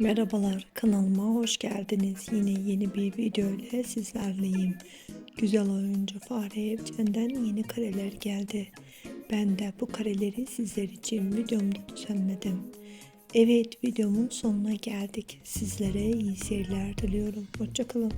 Merhabalar kanalıma hoş geldiniz. Yine yeni bir video ile sizlerleyim. Güzel oyuncu fare Evcen'den yeni kareler geldi. Ben de bu kareleri sizler için videomda düzenledim. Evet videomun sonuna geldik. Sizlere iyi seyirler diliyorum. Hoşçakalın.